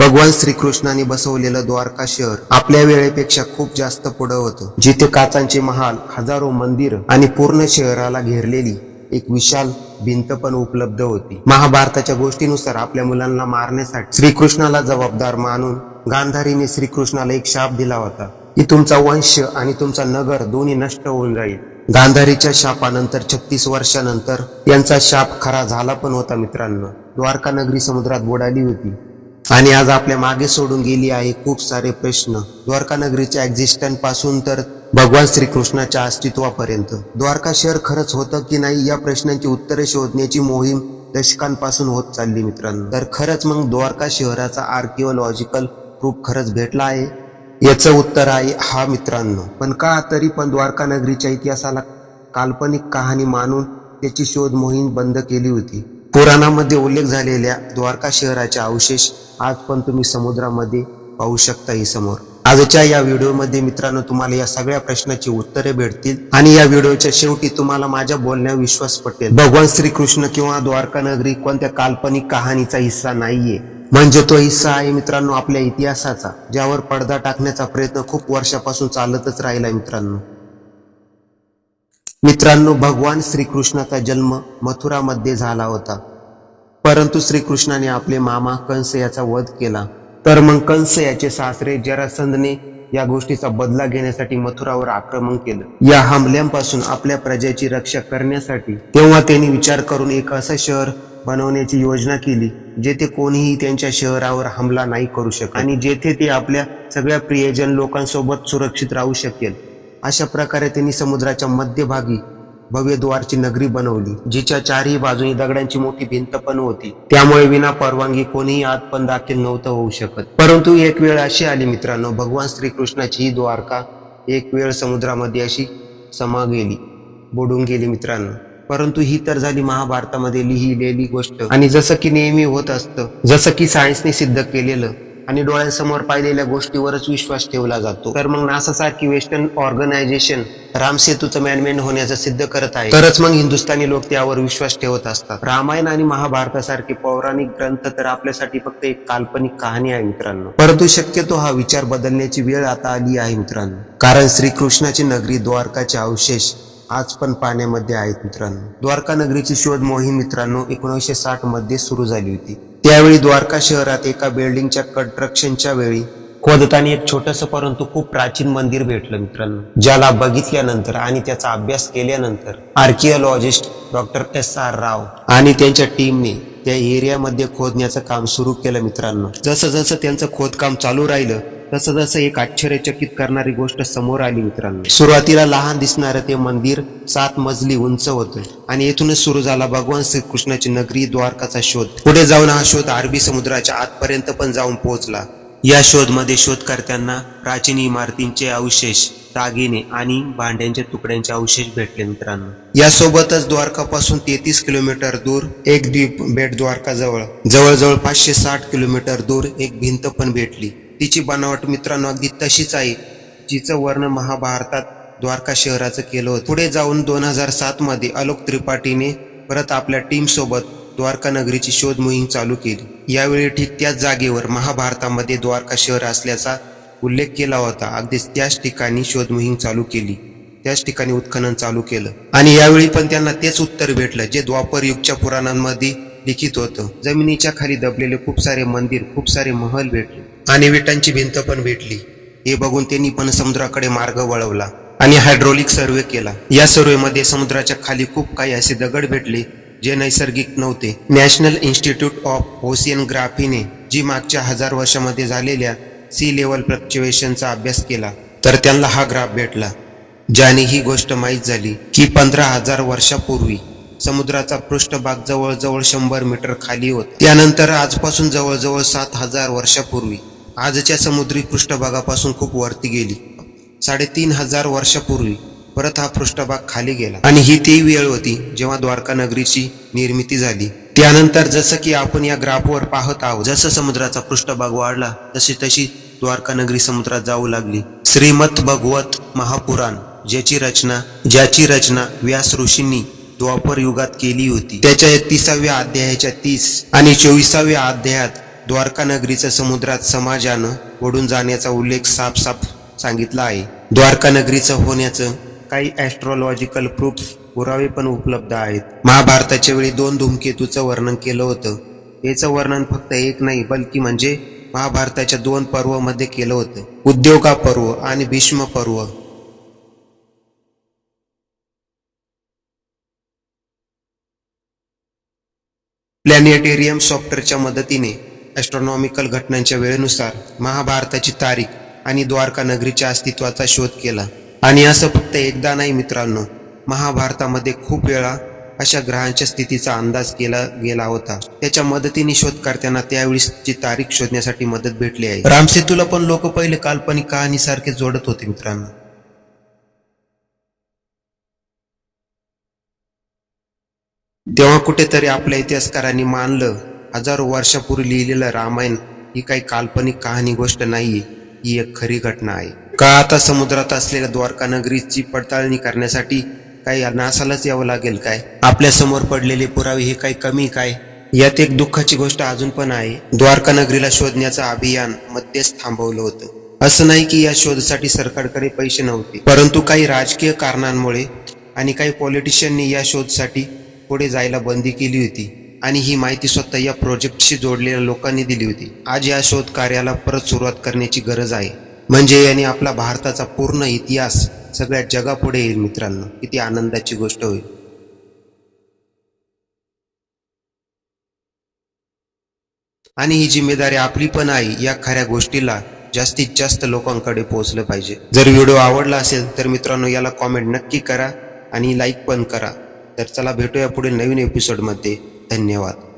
भगवान श्रीकृष्णाने बसवलेलं द्वारका शहर आपल्या वेळेपेक्षा खूप जास्त पुढं होतं जिथे काचांचे महाल हजारो मंदिर आणि पूर्ण शहराला घेरलेली एक विशाल भिंत पण उपलब्ध होती. महाभारताच्या गोष्टीनुसार आपल्या मुलांना मारण्यासाठी श्रीकृष्णाला जबाबदार मानून गांधारीने श्रीकृष्णाला एक शाप दिला होता. की तुमचा वंश आणि तुमचा नगर दोन्ही नष्ट होऊन जाईल. गांधारीच्या शापानंतर छत्तीस वर्षानंतर यांचा शाप खरा झाला पण होता मित्रांनो. द्वारका नगरी समुद्रात बुडाली होती. आणि आज आपल्या मागे सोडून गेली आहे खूप सारे प्रश्न. द्वारकानगरीच्या एक्झिस्टन्सपासून तर भगवान श्रीकृष्णाच्या अस्तित्वापर्यंत. द्वारका शहर खरंच होतं की नाही या प्रश्नांची उत्तरे शोधण्याची मोहीम दशकांपासून होत चालली मित्रांनो. तर खरंच मग द्वारका शहराचा आर्किओलॉजिकल प्रूफ खरंच भेटला आहे? याचं उत्तर आहे हा मित्रांनो. पण का तरी पण द्वारका नगरीच्या इतिहासाला काल्पनिक कहाणी मानून त्याची शोध मोहीम बंद केली होती? पुराणामध्ये उल्लेख झालेल्या द्वारका शहराचे अवशेष आज पण तुम्ही समुद्रामध्ये पाहू शकता ही समोर. आजच्या या व्हिडिओमध्ये मित्रांनो तुम्हाला या सगळ्या प्रश्नाची उत्तरे भेटतील आणि या व्हिडिओच्या शेवटी तुम्हाला माझ्या बोलण्यावर विश्वास पटेल. भगवान श्रीकृष्ण किंवा द्वारका नगरी कोणत्या काल्पनिक कहाणीचा हिस्सा नाहीये. म्हणजे तो हिस्सा आहे मित्रांनो आपल्या इतिहासाचा ज्यावर पडदा टाकण्याचा प्रयत्न खूप वर्षापासून चालतच राहिला मित्रांनो. मित्रांनो भगवान श्रीकृष्णाचा जन्म मथुरामध्ये झाला होता. परंतु श्रीकृष्णाने आपले मामा कंस याचा वध केला. तर मग कंस याचे सासरे जरासंधने या गोष्टीचा बदला घेण्यासाठी मथुरावर आक्रमण केलं. या हमल्यांपासून आपल्या प्रजेची रक्षा करण्यासाठी तेव्हा त्यांनी विचार करून एक असं शहर बनवण्याची योजना केली जेथे कोणीही त्यांच्या शहरावर हमला नाही करू शकत आणि जेथे ते आपल्या सगळ्या प्रियजन लोकांसोबत सुरक्षित राहू शकेल. अशा प्रकारे त्यांनी समुद्राच्या मध्यभागी भव्य द्वारची नगरी बनवली जिच्या चारही बाजूनी दगडांची मोठी भिंत पण होती. त्यामुळे विना परवानगी कोणीही आत पण दाखल नव्हतं होऊ शकत. परंतु एक वेळ अशी आली मित्रांनो भगवान श्रीकृष्णाची ही द्वारका एक वेळ समुद्रामध्ये अशी समा गेली बुडून गेली मित्रांनो. परंतु ही तर झाली महाभारतामध्ये लिहिलेली गोष्ट. आणि जसं की नेहमी होत असतं जसं की सायन्सने सिद्ध केलेलं आणि डोळ्यांसमोर पाहिलेल्या गोष्टीवरच विश्वास ठेवला जातो. तर मग नासा सारखी वेस्टर्न ऑर्गनायझेशन रामसेतूचं मॅनमेन होण्याचं सिद्ध करत आहे. तरच मग हिंदुस्थानी लोक त्यावर विश्वास ठेवत असतात. रामायण आणि महाभारतासारखे पौराणिक ग्रंथ तर आपल्यासाठी फक्त एक काल्पनिक कहाणी आहे मित्रांनो. परंतु शक्यतो हा विचार बदलण्याची वेळ आता आली आहे मित्रांनो. कारण श्रीकृष्णाची नगरी द्वारकाचे अवशेष आज पण पाण्यामध्ये आहेत मित्रांनो. द्वारका नगरीची शोध मोहीम मित्रांनो एकोणीसशे साठमध्ये सुरू झाली होती. त्यावेळी द्वारका शहरात एका बिल्डिंगच्या कन्स्ट्रक्शनच्या वेळी खोदताना एक छोटस परंतु खूप प्राचीन मंदिर भेटलं मित्रांनो ज्याला बघितल्यानंतर आणि त्याचा अभ्यास केल्यानंतर archaeologist doctor S R Rao आणि त्यांच्या टीमने त्या एरियामध्ये खोदण्याचं काम सुरू केलं मित्रांनो. जसं जसं त्यांचं खोदकाम चालू राहिलं तसं जसं एक आश्चर्यचकित करणारी गोष्ट समोर आली मित्रांनो. सुरुवातीला लहान दिसणारं ते मंदिर सात मजली उंच होतं आणि येथूनच सुरू झाला भगवान श्रीकृष्णाची नगरी द्वारकाचा शोध. पुढे जाऊन हा शोध अरबी समुद्राच्या आतपर्यंत पण जाऊन पोहोचला. या शोधमध्ये शोधकर्त्यांना प्राचीन इमारतींचे अवशेष दागिने आणि भांड्यांच्या तुकड्यांचे अवशेष भेटले मित्रांनो. यासोबतच द्वारकापासून तेहतीस किलोमीटर दूर एक द्वीप बेट द्वारका जवळ जवळजवळ पाचशे साठ किलोमीटर दूर एक भिंत पण भेटली. तिची बनावट मित्रांनो अगदी तशीच आहे जिचं वर्णन महाभारतात द्वारका शहराचं केलं होतं. पुढे जाऊन दोन हजार सात मध्ये आलोक त्रिपाठीने परत आपल्या टीम सोबत द्वारका नगरीची शोध मोहीम चालू केली. यावेळी ठीक त्याच जागेवर महाभारतामध्ये द्वारका शहर असल्याचा उल्लेख केला होता. अगदीच त्याच ठिकाणी शोध मोहीम चालू केली. त्याच ठिकाणी उत्खनन चालू केलं. आणि यावेळी पण त्यांना तेच उत्तर भेटलं जे द्वापर युगच्या पुराणांमध्ये लिखित होतं. जमिनीच्या खाली दबलेले खूप सारे मंदिर खूप सारे महल भेटले. आणि विटांची भिंत पण भेटली. हे बघून त्यांनी पण समुद्राकडे मार्ग वळवला आणि हायड्रोलिक सर्वे केला. या सर्वेमध्ये समुद्राच्या खाली खूप काही असे दगड भेटले जे नैसर्गिक नव्हते. नॅशनल इन्स्टिट्यूट ऑफ ओशियनग्राफीने जी मागच्या हजार वर्षामध्ये झालेल्या सी लेवल फ्लक्च्युएशनचा अभ्यास केला तर त्यांना हा ग्राफ भेटला ज्याने ही गोष्ट माहीत झाली की पंधरा हजार वर्षापूर्वी समुद्राचा पृष्ठभाग जवळजवळ शंभर मीटर खाली होता. त्यानंतर आजपासून जवळजवळ सात हजार वर्षापूर्वी आजच्या समुद्री पृष्ठभागापासून खूप वरती गेली. साडेतीन हजार वर्षापूर्वी परत हा पृष्ठभाग खाली गेला. आणि ही ती वेळ होती जेव्हा द्वारका नगरीची निर्मिती झाली. त्यानंतर जसं की आपण या ग्राफवर पाहत आहोत जसं समुद्राचा पृष्ठभाग वाढला तशी तशी द्वारका नगरी समुद्रात जाऊ लागली. श्रीमत भगवत महापुराण ज्याची रचना ज्याची रचना व्यास ऋषींनी द्वापर युगात केली होती. त्याच्या एकतीसाव्या अध्यायाच्या तीस आणि चोवीसाव्या अध्यायात द्वारकानगरीचं समुद्रात समाजानं ओढून जाण्याचा उल्लेख साफ साफ सांगितला आहे. द्वारकानगरीचं होण्याचं काही ॲस्ट्रॉलॉजिकल प्रूफ्स पुरावे पण उपलब्ध आहेत. महाभारताच्या वेळी दोन धूमकेतूचं वर्णन केलं होतं. याचं वर्णन फक्त एक नाही बल्कि म्हणजे महाभारताच्या दोन पर्वामध्ये केलं होतं. उद्योगा पर्व आणि भीष्म पर्व. प्लॅनेटेरियम सॉफ्टवेअरच्या मदतीने ॲस्ट्रॉनॉमिकल घटनांच्या वेळेनुसार महाभारताची तारीख आणि द्वारका नगरीच्या अस्तित्वाचा शोध केला. आणि असं फक्त एकदा नाही मित्रांनो महाभारतामध्ये खूप वेळा अशा ग्रहांच्या स्थितीचा अंदाज केला गेला होता. त्याच्या मदतीने शोधकर्त्यांना त्यावेळीची तारीख शोधण्यासाठी मदत भेटली आहे. रामसेतूला पण लोक पहिले काल्पनिक कहाणीसारखे जोडत होते मित्रांनो. तेव्हा कुठेतरी आपल्या इतिहासकारांनी मानलं हजारो वर्षापूर्वी लिहिलेलं रामायण ही काही काल्पनिक कहाणी गोष्ट नाहीये ही एक खरी घटना आहे. का आता समुद्रात असलेल्या द्वारका नगरीची पडताळणी करण्यासाठी काही नासालाच यावं लागेल काय? आपल्यासमोर पडलेले पुरावे हे काही कमी काय? यात एक दुःखाची गोष्ट अजून पण आहे. द्वारका नगरीला शोधण्याचं अभियान मध्येच थांबवलं होतं. असं नाही की या शोधासाठी सरकारकडे पैसे नव्हते. परंतु काही राजकीय कारणांमुळे आणि काही पॉलिटिशियननी या शोधसाठी पुढे जायला बंदी केली होती. आणि ही माहिती स्वतः या प्रोजेक्टशी जोडलेल्या लोकांनी दिली होती. आज या शोध कार्याला परत सुरुवात करण्याची गरज आहे. म्हणजे याने आपला भारताचा पूर्ण इतिहास सगळ्या जगापुढे येईल मित्रांनो. किती आनंदाची गोष्ट होईल. आणि ही जिम्मेदारी आपली पण आहे या खऱ्या गोष्टीला जास्तीत जास्त लोकांकडे पोहोचलं पाहिजे. जर व्हिडिओ आवडला असेल तर मित्रांनो याला कॉमेंट नक्की करा आणि लाईक पण करा. तर चला भेटूया पुढील नवीन एपिसोडमध्ये धन्यवाद.